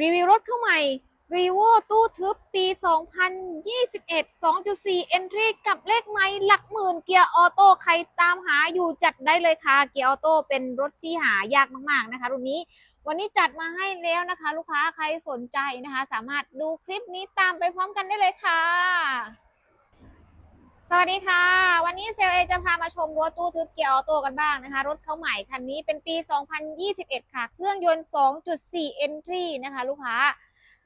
รีวิวรถเข้าใหม่ r e v o ตู้ทึบปี 2021 2.4 Entry กับเลขไม้หลักหมื่นเกียร์ออโต้ใครตามหาอยู่จัดได้เลยค่ะ เกียร์ออโต้เป็นรถที่หายากมาก ๆ นะคะรุ่นนี้ วันนี้จัดมาให้แล้วนะคะ ลูกค้าใครสนใจนะคะ สามารถดูคลิปนี้ตามไปพร้อมกันได้เลยค่ะ สวัสดีค่ะ วันนี้เซลเอจะพามาชมรถตู้ทึบเกียร์ออโต้กันบ้างนะคะ รถเขาใหม่คันนี้เป็นปี 2021 ค่ะ เครื่องยนต์ 2.4 Entry นะคะ ลูกค้า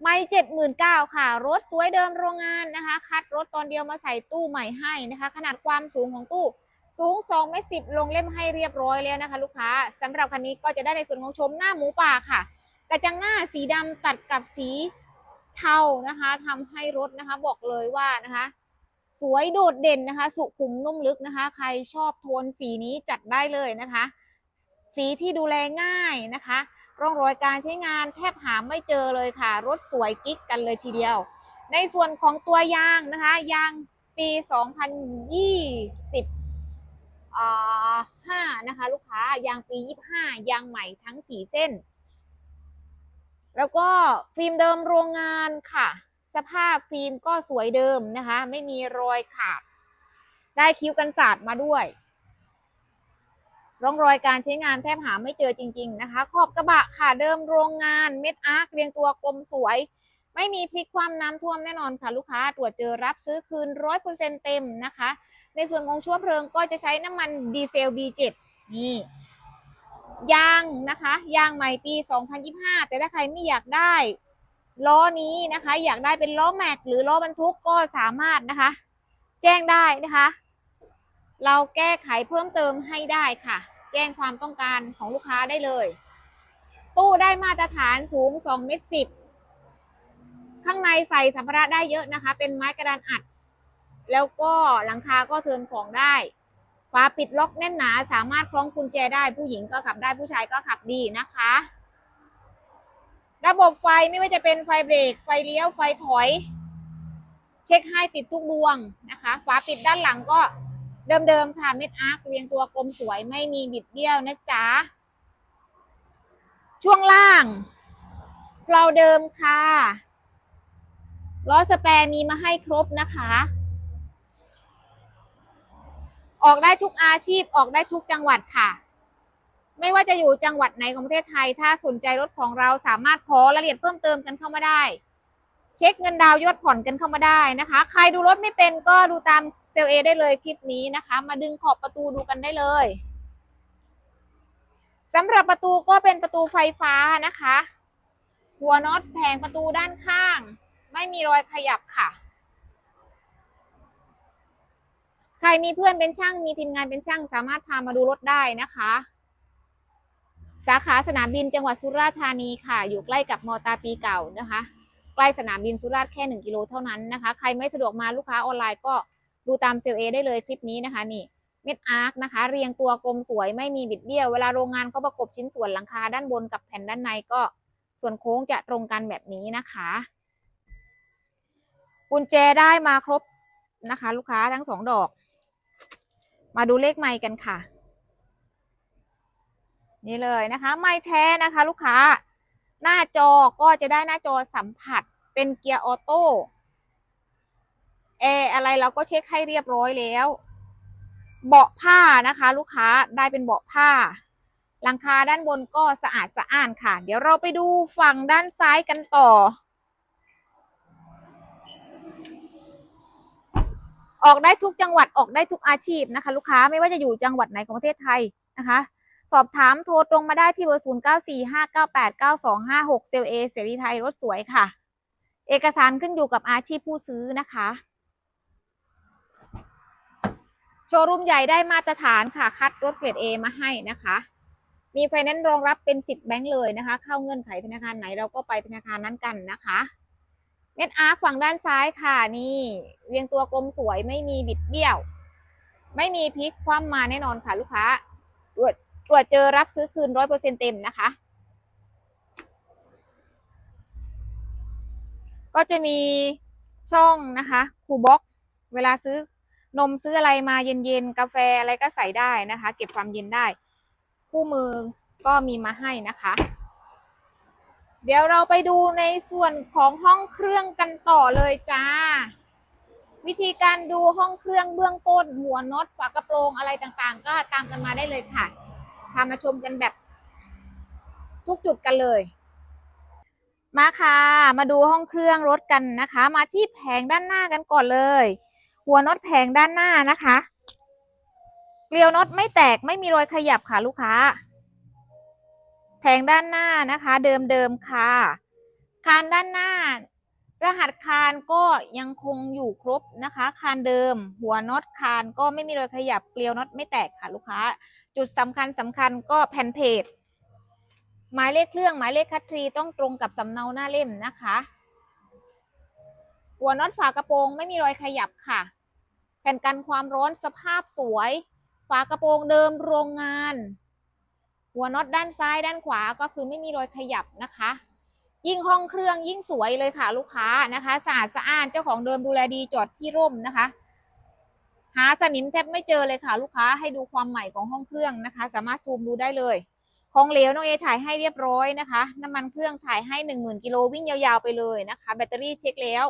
ไม่เจ็ดหมื่นเก้าค่ะ รถสวยเดิมโรงงานนะคะ คัดรถตอนเดียวมาใส่ตู้ใหม่ให้นะคะ ขนาดความสูงของตู้สูง2เมตรสิบลงเล่มให้เรียบร้อยแล้วนะคะ ลูกค้าสำหรับคันนี้ก็จะได้ในส่วนของชมหน้าหมูป่าค่ะกระจังหน้าสีดำตัดกับสีเทานะคะทำให้รถนะคะบอกเลยว่านะคะ สวยโดดเด่นนะคะ สุขุมนุ่มลึกนะคะ ใครชอบโทนสีนี้จัดได้เลยนะคะ สีที่ดูแลง่ายนะคะ ร่องรอยการใช้งานแทบหาไม่เจอเลยค่ะ รถสวยกิ๊กกันเลยทีเดียว ในส่วนของตัวยางนะคะ ยางปี 2020อ่า5นะคะ ลูกค้ายางปี25ยางใหม่ทั้ง4เส้น แล้วก็ฟิล์มเดิมโรงงานค่ะ สภาพฟิล์มก็สวยเดิมนะคะ ไม่มีรอยขาด ได้คิ้วกันศาสตร์มาด้วย ร่องรอยการใช้งานแทบหาไม่เจอจริง ๆ นะคะ ขอบกระบะค่ะเดิมโรงงาน เม็ดอาร์คเรียงตัวกลมสวย ไม่มีพลิกความน้ำท่วมแน่นอนค่ะลูกค้า ตรวจเจอรับซื้อคืนร้อยเปอร์เซ็นเต็มนะคะ ในส่วนของชั่วเพลิงก็จะใช้น้ำมันดีเซล B7 นี่ยางนะคะยางใหม่ปี 2025 แต่ถ้าใครไม่อยากได้ ล้อนี้นะคะ อยากได้เป็นล้อแม็กหรือล้อบรรทุกก็สามารถนะคะ แจ้งได้นะคะ เราแก้ไขเพิ่มเติมให้ได้ค่ะ แจ้งความต้องการของลูกค้าได้เลย ตู้ได้มาตรฐานสูง2เมตรสิบข้างในใส่สัมภาระได้เยอะนะคะ เป็นไม้กระดานอัด แล้วก็หลังคาก็เทินของได้ฝาปิดล็อกแน่นหนา สามารถคล้องกุญแจได้ผู้หญิงก็ขับได้ผู้ชายก็ขับดีนะคะ ระบบไฟไม่ว่าจะเป็นไฟเบรก ไฟเลี้ยว ไฟถอย เช็คให้ติดทุกดวงนะคะ ฝาปิดด้านหลังก็เดิมๆค่ะ เม็ดอาร์คเรียงตัวกลมสวยไม่มีบิดเบี้ยวนะจ๊ะ ช่วงล่างเราเดิมค่ะล้อสแปรมีมาให้ครบนะคะ ออกได้ทุกอาชีพออกได้ทุกจังหวัดค่ะ ไม่ว่าจะอยู่จังหวัดไหนของประเทศไทย ถ้าสนใจรถของเราสามารถขอรายละเอียดเพิ่มเติมกันเข้ามาได้ เช็คเงินดาวยอดผ่อนกันเข้ามาได้นะคะ ใครดูรถไม่เป็นก็ดูตามเซลเอได้เลยคลิปนี้นะคะ มาดึงขอบประตูดูกันได้เลยสำหรับประตูก็เป็นประตูไฟฟ้านะคะ หัวน็อตแผงประตูด้านข้าง ไม่มีรอยขยับค่ะ ใครมีเพื่อนเป็นช่างมีทีมงานเป็นช่างสามารถพามาดูรถได้นะคะ สาขาสนามบินจังหวัดสุราษฎร์ธานีค่ะ อยู่ใกล้กับมอตาปีเก่านะคะ ใกล้สนามบินสุราษฎร์แค่หนึ่งกิโลเท่านั้นนะคะ ใครไม่สะดวกมาลูกค้าออนไลน์ก็ดูตามเซลเอได้เลยคลิปนี้นะคะนี่เม็ดอาร์คนะคะ เรียงตัวกลมสวยไม่มีบิดเบี้ยว เวลาโรงงานเขาประกบชิ้นส่วนหลังคาด้านบนกับแผ่นด้านในก็ส่วนโค้งจะตรงกันแบบนี้นะคะ กุญแจได้มาครบนะคะ ลูกค้าทั้งสองดอก มาดูเลขไมค์กันค่ะ นี่เลยนะคะไม้แท้นะคะลูกค้า หน้าจอก็จะได้หน้าจอสัมผัสเป็นเกียร์ออโต้แอร์อะไรเราก็เช็คให้เรียบร้อยแล้ว เบาะผ้านะคะ ลูกค้าได้เป็นเบาะผ้าหลังคาด้านบนก็สะอาดสะอ้านค่ะ เดี๋ยวเราไปดูฝั่งด้านซ้ายกันต่อ ออกได้ทุกจังหวัดออกได้ทุกอาชีพนะคะ ลูกค้าไม่ว่าจะอยู่จังหวัดไหนของประเทศไทยนะคะ สอบถามโทรตรงมาได้ที่เบอร์ 0 9 4 5 9 8 9 2 5 6 เซลเอเสรีไทยรถสวยค่ะ เอกสารขึ้นอยู่กับอาชีพผู้ซื้อนะคะ โชว์รูมใหญ่ได้มาตรฐานค่ะ คัดรถเกรด A มาให้นะคะ มีไฟแนนซ์รองรับเป็น 10 แบงค์เลยนะคะ เข้าเงื่อนไขธนาคารไหนเราก็ไปธนาคารนั้นกันนะคะเม็ดอาร์คฝั่งด้านซ้ายค่ะนี่ เรียงตัวกลมสวยไม่มีบิดเบี้ยว ไม่มีพลิกคว่ำมาแน่นอนค่ะลูกค้ารวจ ตรวจเจอรับซื้อคืนร้อยเปอร์เซ็นเต็มนะคะ ก็จะมีช่องนะคะคูบ็อกเวลาซื้อนมซื้ออะไรมาเย็นๆ กาแฟอะไรก็ใส่ได้นะคะ เก็บความเย็นได้ คู่มือก็มีมาให้นะคะ เดี๋ยวเราไปดูในส่วนของห้องเครื่องกันต่อเลยจ้า วิธีการดูห้องเครื่องเบื้องต้นหัวน็อตฝากระโปรงอะไรต่างๆ ก็ตามกันมาได้เลยค่ะ พามาชมกันแบบ ทุกจุดกันเลย มาค่ะ มาดูห้องเครื่องรถกันนะคะ มาที่แผงด้านหน้ากันก่อนเลย หัวน็อตแผงด้านหน้านะคะเกลียวน็อตไม่แตกไม่มีรอยขยับค่ะลูกค้า แผงด้านหน้านะคะ เดิมๆค่ะคานด้านหน้า รหัสคานก็ยังคงอยู่ครบนะคะ คานเดิม หัวน็อตคานก็ไม่มีรอยขยับเกลียวน็อตไม่แตกค่ะลูกค้า จุดสำคัญสำคัญก็แผ่นเพจหมายเลขเครื่องหมายเลขคัตทรีต้องตรงกับสำเนาหน้าเล่มนะคะ หัวน็อตฝากระโปรงไม่มีรอยขยับค่ะ แผ่นกันความร้อนสภาพสวย ฝากระโปรงเดิมโรงงาน หัวน็อตด้านซ้ายด้านขวาก็คือไม่มีรอยขยับนะคะ ยิ่งห้องเครื่องยิ่งสวยเลยค่ะลูกค้านะคะสะอาดสะอ้านเจ้าของเดิมดูแลดีจอดที่ร่มนะคะ หาสนิมแทบไม่เจอเลยค่ะ ลูกค้าให้ดูความใหม่ของห้องเครื่องนะคะ สามารถซูมดูได้เลย ของเหลวน้องเอถ่ายให้เรียบร้อยนะคะ น้ำมันเครื่องถ่ายให้หนึ่งหมื่นกิโลวิ่งยาวๆไปเลยนะคะ แบตเตอรี่เช็คแล้ว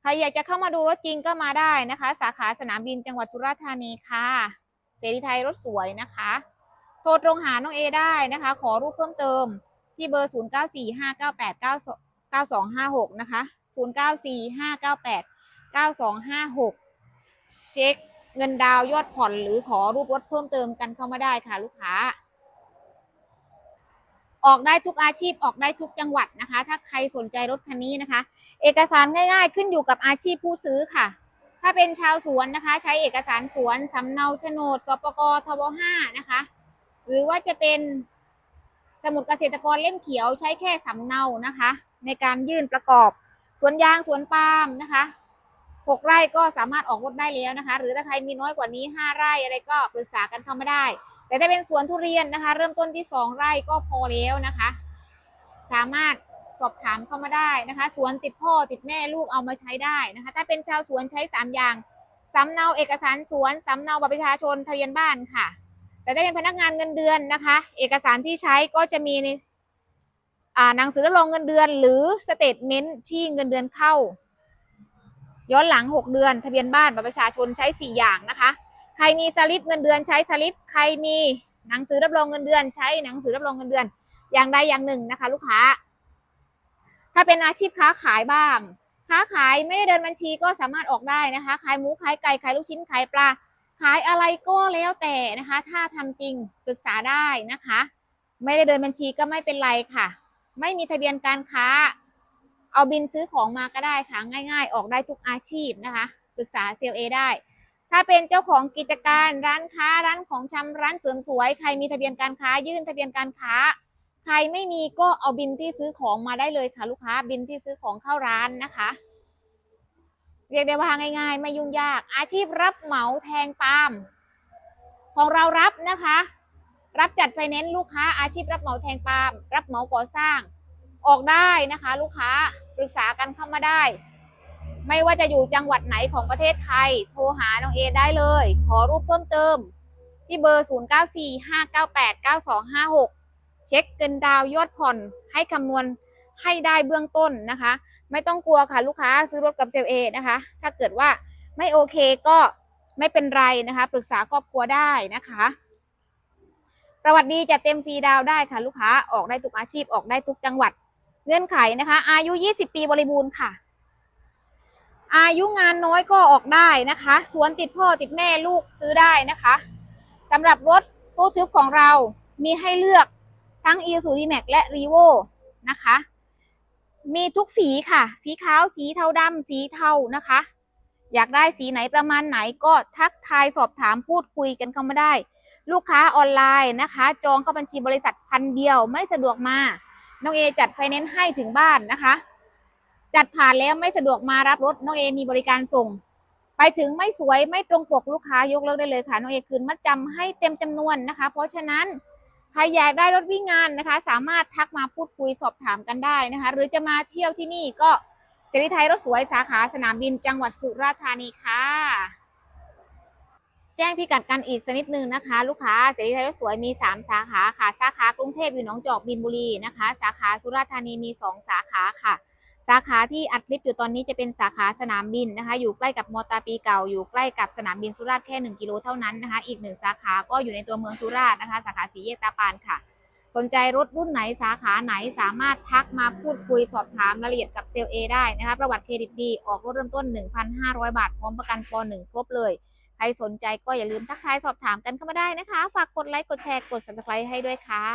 ใครอยากจะเข้ามาดูรถจริงก็มาได้นะคะ สาขาสนามบินจังหวัดสุราษฎร์ธานีค่ะเสรีไทยรถสวยนะคะ โทรตรงหาน้องเอได้นะคะ ขอรูปเพิ่มเติม ที่เบอร์ 0 9 4 5 9 8 9 9 2 5 6 นะคะ 0 9 4 5 9 8 9 2 5 6 เช็คเงินดาวยอดผ่อนหรือขอรูปรถเพิ่มเติมกันเข้ามาได้ค่ะลูกค้า ออกได้ทุกอาชีพออกได้ทุกจังหวัดนะคะ ถ้าใครสนใจรถคันนี้นะคะ เอกสารง่ายๆ ขึ้นอยู่กับอาชีพผู้ซื้อค่ะ ถ้าเป็นชาวสวนนะคะ ใช้เอกสารสวนสำเนาโฉนดสปกทบ5นะคะ หรือว่าจะเป็น สมุดเกษตรกรเล่มเขียวใช้แค่สำเนานะคะ ในการยื่นประกอบ สวนยางสวนปาล์มนะคะหกไร่ก็สามารถออกรถได้แล้วนะคะ หรือถ้าใครมีน้อยกว่านี้ห้าไร่อะไรก็ปรึกษากันเข้ามาได้ แต่ถ้าเป็นสวนทุเรียนนะคะ เริ่มต้นที่สองไร่ก็พอแล้วนะคะ สามารถสอบถามเข้ามาได้นะคะ สวนติดพ่อติดแม่ลูกเอามาใช้ได้นะคะ ถ้าเป็นชาวสวนใช้สามอย่างสำเนาเอกสารสวนสำเนาบัตรประชาชนทะเบียนบ้านค่ะ แต่ถ้าเป็นพนักงานเงินเดือนนะคะ เอกสารที่ใช้ก็จะมีในหนังสือรับรองเงินเดือน หรือสเตทเมนต์ที่เงินเดือนเข้า ย้อนหลัง 6 เดือน ทะเบียนบ้านบัตรประชาชนใช้ 4 อย่างนะคะ ใครมีสลิปเงินเดือนใช้สลิป ใครมีหนังสือรับรองเงินเดือนใช้หนังสือรับรองเงินเดือน อย่างใดอย่างหนึ่งนะคะ ลูกค้า ถ้าเป็นอาชีพค้าขายบ้าง ค้าขายไม่ได้เดินบัญชีก็สามารถออกได้นะคะ ขายหมูขายไก่ขายลูกชิ้นขายปลา ขายอะไรก็แล้วแต่นะคะ ถ้าทำจริงปรึกษาได้นะคะ ไม่ได้เดินบัญชีก็ไม่เป็นไรค่ะ ไม่มีทะเบียนการค้า เอาบินซื้อของมาก็ได้ค่ะ ง่าย ๆ ออกได้ทุกอาชีพนะคะปรึกษาเซลเอได้ ถ้าเป็นเจ้าของกิจการร้านค้าร้านของชำร้านเสริมสวย ใครมีทะเบียนการค้า ยื่นทะเบียนการค้า ใครไม่มีก็เอาบินที่ซื้อของมาได้เลยค่ะ ลูกค้าบินที่ซื้อของเข้าร้านนะคะ เรียกได้ว่าง่าย ๆ ไม่ยุ่งยาก อาชีพรับเหมาแทงปาล์มของเรารับนะคะ รับจัดไฟแนนซ์ลูกค้า อาชีพรับเหมาแทงปาล์มรับเหมาก่อสร้าง ออกได้นะคะ ลูกค้าปรึกษากันเข้ามาได้ ไม่ว่าจะอยู่จังหวัดไหนของประเทศไทย โทรหาน้องเอได้เลย ขอรูปเพิ่มเติม ที่เบอร์ 0945989256 เช็คเงินดาวยอดผ่อนให้คำนวณให้ได้เบื้องต้นนะคะ ไม่ต้องกลัวค่ะลูกค้าซื้อรถกับเซลเอนะคะ ถ้าเกิดว่าไม่โอเคก็ไม่เป็นไรนะคะ ปรึกษาครอบครัวได้นะคะ ประวัติดีจะเต็มฟรีดาวได้ค่ะ ลูกค้าออกได้ทุกอาชีพออกได้ทุกจังหวัด เงื่อนไขนะคะ อายุ 20 ปีบริบูรณ์ค่ะ อายุงานน้อยก็ออกได้นะคะสวนติดพ่อติดแม่ลูกซื้อได้นะคะสำหรับรถตู้ทึบของเรามีให้เลือกทั้ง i s u d m a x และ r e v o นะคะ มีทุกสีค่ะ สีขาวสีเทาดำสีเทานะคะ อยากได้สีไหนประมาณไหนก็ทักทายสอบถามพูดคุยกันเข้ามาได้ ลูกค้าออนไลน์นะคะ จองเข้าบัญชีบริษัทพันเดียวไม่สะดวกมา น้องเอจัดไฟแนนซ์ให้ถึงบ้านนะคะ จัดผ่านแล้วไม่สะดวกมารับรถน้องเอมีบริการส่ง ไปถึงไม่สวยไม่ตรงปกลูกค้ายกเลิกได้เลยค่ะน้องเอคืนมัดจำให้เต็มจำนวนนะคะ เพราะฉะนั้น ใครอยากได้รถวิ่งงานนะคะ สามารถทักมาพูดคุยสอบถามกันได้นะคะ หรือจะมาเที่ยวที่นี่ก็เสรีไทยรถสวยสาขาสนามบินจังหวัดสุราษฎร์ธานีค่ะ แจ้งพิกัดกันอีกสักนิดนึงนะคะ ลูกค้าเสรีไทยรถสวยมี 3 สาขาค่ะ สาขากรุงเทพอยู่หนองจอกบินบุรีนะคะ สาขาสุราษฎร์ธานีมี 2 สาขาค่ะ สาขาที่อัดคลิปอยู่ตอนนี้จะเป็นสาขาสนามบินนะคะ อยู่ใกล้กับมอตาปีเก่า อยู่ใกล้กับสนามบินสุราษฎร์แค่ 1 กิโลเท่านั้นนะคะ อีกหนึ่งสาขาก็อยู่ในตัวเมืองสุราษฎร์นะคะ สาขาสีแยกตาปานค่ะ สนใจรถรุ่นไหนสาขาไหนสามารถทักมาพูดคุยสอบถามรายละเอียดกับเซลเอได้นะคะ ประวัติเครดิตดี ออกรถเริ่มต้น 1,500 บาท พร้อมประกันป .1 ครบเลย ใครสนใจก็อย่าลืมทักทายสอบถามกันเข้ามาได้นะคะ ฝากกดไลค์ กดแชร์ กด subscribe ให้ด้วยค่ะ